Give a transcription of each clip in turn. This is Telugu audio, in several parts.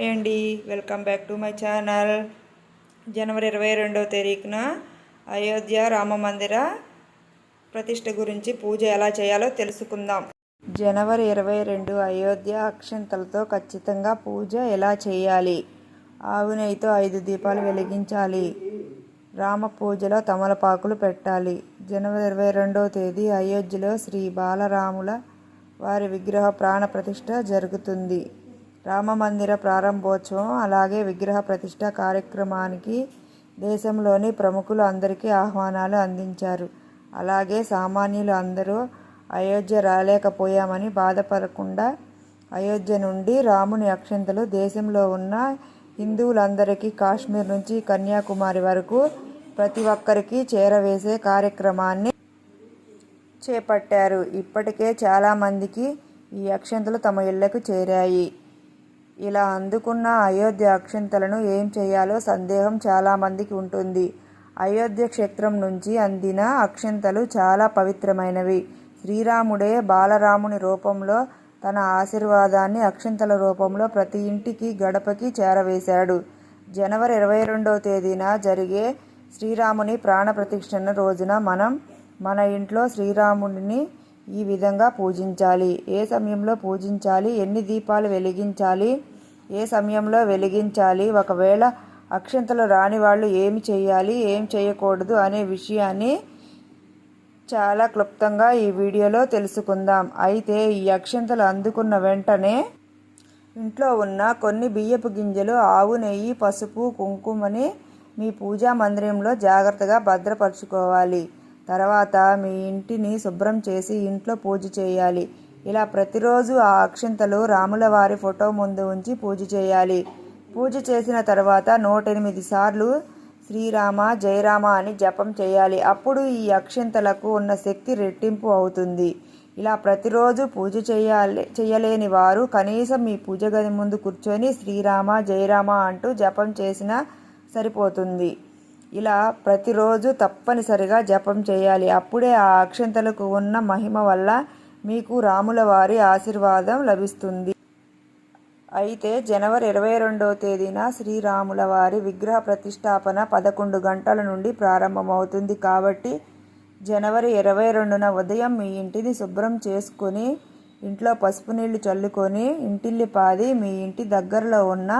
హాయ్ అండి welcome back to my channel. జనవరి ఇరవై రెండవ తారీఖున అయోధ్య రామ మందిర ప్రతిష్ట గురించి పూజ ఎలా చేయాలో తెలుసుకుందాం. జనవరి ఇరవై రెండు అయోధ్య అక్షంతలతో ఖచ్చితంగా పూజ ఎలా చేయాలి? ఆవు నెయ్యితో ఐదు దీపాలు వెలిగించాలి. రామ పూజలో తమలపాకులు పెట్టాలి. జనవరి ఇరవై రెండవ తేదీ అయోధ్యలో శ్రీ బాలరాముల వారి విగ్రహ ప్రాణ ప్రతిష్ఠ జరుగుతుంది. రామ మందిర ప్రారంభోత్సవం అలాగే విగ్రహ ప్రతిష్ట కార్యక్రమానికి దేశంలోని ప్రముఖులు అందరికీ ఆహ్వానాలు అందించారు. అలాగే సామాన్యులు అందరూ అయోధ్య రాలేకపోయామని బాధపడకుండా అయోధ్య నుండి రాముని అక్షంతలు దేశంలో ఉన్న హిందువులందరికీ కాశ్మీర్ నుంచి కన్యాకుమారి వరకు ప్రతి ఒక్కరికి చేరవేసే కార్యక్రమాన్ని చేపట్టారు. ఇప్పటికే చాలామందికి ఈ అక్షంతలు తమ ఇళ్ళకు చేరాయి. ఇలా అందుకున్న అయోధ్య అక్షంతలను ఏం చేయాలో సందేహం చాలామందికి ఉంటుంది. అయోధ్య క్షేత్రం నుంచి అందిన అక్షంతలు చాలా పవిత్రమైనవి. శ్రీరాముడే బాలరాముని రూపంలో తన ఆశీర్వాదాన్ని అక్షంతల రూపంలో ప్రతి ఇంటికి గడపకి చేరవేశాడు. జనవరి ఇరవై రెండవ తేదీన జరిగే శ్రీరాముని ప్రాణప్రతిష్ఠన రోజున మనం మన ఇంట్లో శ్రీరాముడిని ఈ విధంగా పూజించాలి. ఏ సమయంలో పూజించాలి? ఎన్ని దీపాలు వెలిగించాలి? ఏ సమయంలో వెలిగించాలి? ఒకవేళ అక్షింతలు రాని వాళ్ళు ఏమి చేయాలి? ఏం చేయకూడదు అనే విషయాన్ని చాలా క్లుప్తంగా ఈ వీడియోలో తెలుసుకుందాం. అయితే ఈ అక్షింతలు అందుకున్న వెంటనే ఇంట్లో ఉన్న కొన్ని బియ్యపు గింజలు ఆవు నెయ్యి పసుపు కుంకుమని మీ పూజా మందిరంలో జాగ్రత్తగా భద్రపరుచుకోవాలి. తర్వాత మీ ఇంటిని శుభ్రం చేసి ఇంట్లో పూజ చేయాలి. ఇలా ప్రతిరోజు ఆ అక్షింతలు రాముల వారి ఫోటో ముందు ఉంచి పూజ చేయాలి. పూజ చేసిన తర్వాత నూట ఎనిమిది సార్లు శ్రీరామ జయరామ అని జపం చేయాలి. అప్పుడు ఈ అక్షంతలకు ఉన్న శక్తి రెట్టింపు అవుతుంది. ఇలా ప్రతిరోజు పూజ చేయాలి చేయలేని వారు కనీసం మీ పూజ గది ముందు కూర్చొని శ్రీరామ జయరామ అంటూ జపం చేసినా సరిపోతుంది. ఇలా ప్రతిరోజు తప్పనిసరిగా జపం చేయాలి. అప్పుడే ఆ అక్షంతలకు ఉన్న మహిమ వల్ల మీకు రాముల వారి ఆశీర్వాదం లభిస్తుంది. అయితే జనవరి ఇరవై రెండవ తేదీన శ్రీరాముల వారి విగ్రహ ప్రతిష్టాపన పదకొండు గంటల నుండి ప్రారంభమవుతుంది కాబట్టి జనవరి ఇరవై రెండున ఉదయం మీ ఇంటిని శుభ్రం చేసుకొని ఇంట్లో పసుపు నీళ్ళు చల్లుకొని ఇంటిల్లి పాది మీ ఇంటి దగ్గరలో ఉన్న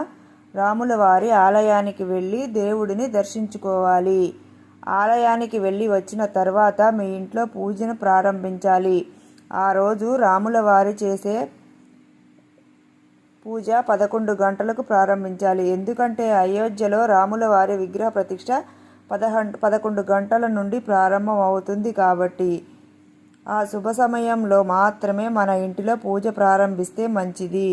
రాముల వారి ఆలయానికి వెళ్ళి దేవుడిని దర్శించుకోవాలి. ఆలయానికి వెళ్ళి వచ్చిన తర్వాత మీ ఇంట్లో పూజను ప్రారంభించాలి. ఆ రోజు రాముల వారి చేసే పూజ పదకొండు గంటలకు ప్రారంభించాలి. ఎందుకంటే అయోధ్యలో రాముల వారి విగ్రహ ప్రతిష్ట పదహండు పదకొండు గంటల నుండి ప్రారంభం అవుతుంది కాబట్టి ఆ శుభ సమయంలో మాత్రమే మన ఇంటిలో పూజ ప్రారంభిస్తే మంచిది.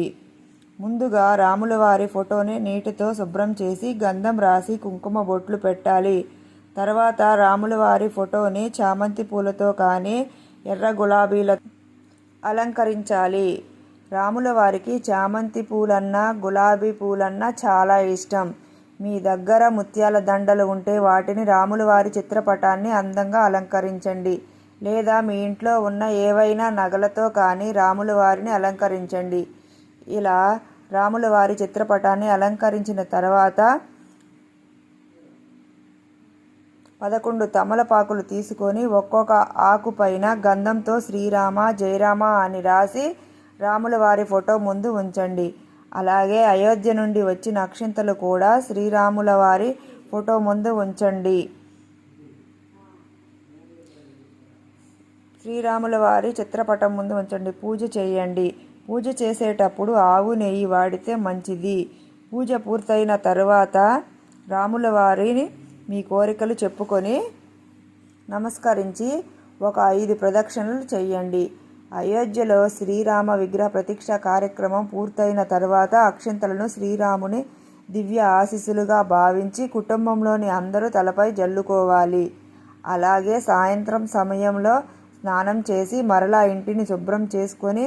ముందుగా రాముల వారి ఫోటోని నీటితో శుభ్రం చేసి గంధం రాసి కుంకుమ బొట్లు పెట్టాలి. తర్వాత రాముల వారి ఫోటోని చామంతి పూలతో కానీ ఎర్ర గులాబీల అలంకరించాలి. రాముల వారికి చామంతి పూలన్నా గులాబీ పూలన్నా చాలా ఇష్టం. మీ దగ్గర ముత్యాల దండలు ఉంటే వాటిని రాముల వారి చిత్రపటాన్ని అందంగా అలంకరించండి. లేదా మీ ఇంట్లో ఉన్న ఏవైనా నగలతో కానీ రాముల వారిని అలంకరించండి. ఇలా రాముల వారి చిత్రపటాన్ని అలంకరించిన తర్వాత పదకొండు తమలపాకులు తీసుకొని ఒక్కొక్క ఆకు పైన గంధంతో శ్రీరామ జయరామ అని రాసి రాముల వారి ఫోటో ముందు ఉంచండి. అలాగే అయోధ్య నుండి వచ్చిన అక్షింతలు కూడా శ్రీరాముల వారి ఫోటో ముందు ఉంచండి. శ్రీరాముల వారి చిత్రపటం ముందు ఉంచండి. పూజ చేయండి. పూజ చేసేటప్పుడు ఆవు నెయ్యి వాడితే మంచిది. పూజ పూర్తయిన తరువాత రాముల వారిని మీ కోరికలు చెప్పుకొని నమస్కరించి ఒక ఐదు ప్రదక్షిణలు చేయండి అయోధ్యలో శ్రీరామ విగ్రహ ప్రతిష్ట కార్యక్రమం పూర్తయిన తర్వాత అక్షింతలను శ్రీరాముని దివ్య ఆశీస్సులుగా భావించి కుటుంబంలోని అందరూ తలపై జల్లుకోవాలి. అలాగే సాయంత్రం సమయంలో స్నానం చేసి మరలా ఇంటిని శుభ్రం చేసుకొని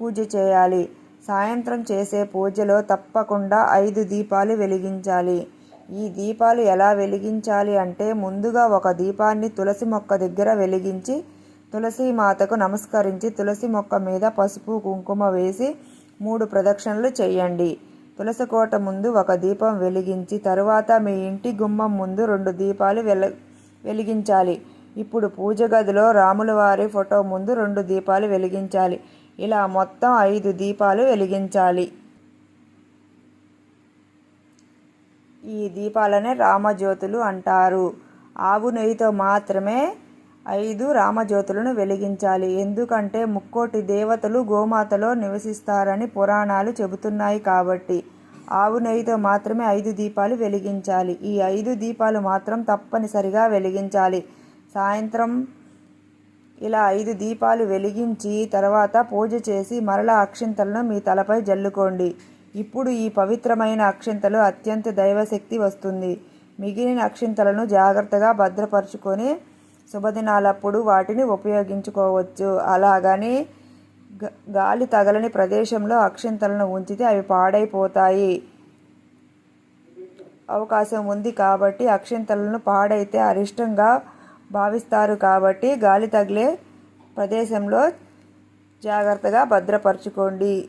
పూజ చేయాలి. సాయంత్రం చేసే పూజలో తప్పకుండా ఐదు దీపాలు వెలిగించాలి. ఈ దీపాలు ఎలా వెలిగించాలి అంటే ముందుగా ఒక దీపాన్ని తులసి మొక్క దగ్గర వెలిగించి తులసి మాతకు నమస్కరించి తులసి మొక్క మీద పసుపు కుంకుమ వేసి మూడు ప్రదక్షిణలు చేయండి. తులసి కోట ముందు ఒక దీపం వెలిగించి తరువాత మీ ఇంటి గుమ్మం ముందు రెండు దీపాలు వెల వెలిగించాలి. ఇప్పుడు పూజ గదిలో రాముల వారి ఫోటో ముందు రెండు దీపాలు వెలిగించాలి. ఇలా మొత్తం ఐదు దీపాలు వెలిగించాలి. ఈ దీపాలనే రామజ్యోతులు అంటారు. ఆవు నెయ్యితో మాత్రమే ఐదు రామజ్యోతులను వెలిగించాలి. ఎందుకంటే ముక్కోటి దేవతలు గోమాతలో నివసిస్తారని పురాణాలు చెబుతున్నాయి కాబట్టి ఆవు నెయ్యితో మాత్రమే ఐదు దీపాలు వెలిగించాలి. ఈ ఐదు దీపాలు మాత్రం తప్పనిసరిగా వెలిగించాలి. సాయంత్రం ఇలా ఐదు దీపాలు వెలిగించి తర్వాత పూజ చేసి మరల అక్షింతలను మీ తలపై జల్లుకోండి. ఇప్పుడు ఈ పవిత్రమైన అక్షింతలు అత్యంత దైవశక్తి వస్తుంది. మిగిలిన అక్షింతలను జాగ్రత్తగా భద్రపరుచుకొని శుభదినాలప్పుడు వాటిని ఉపయోగించుకోవచ్చు. అలాగని గ- గాలి తగలని ప్రదేశంలో అక్షింతలను ఉంచితే అవి పాడైపోతాయి. అవకాశం ఉంది కాబట్టి అక్షింతలను పాడైతే అరిష్టంగా భావిస్తారు కాబట్టి గాలి తగిలే ప్రదేశంలో జాగ్రత్తగా భద్రపరచుకోండి.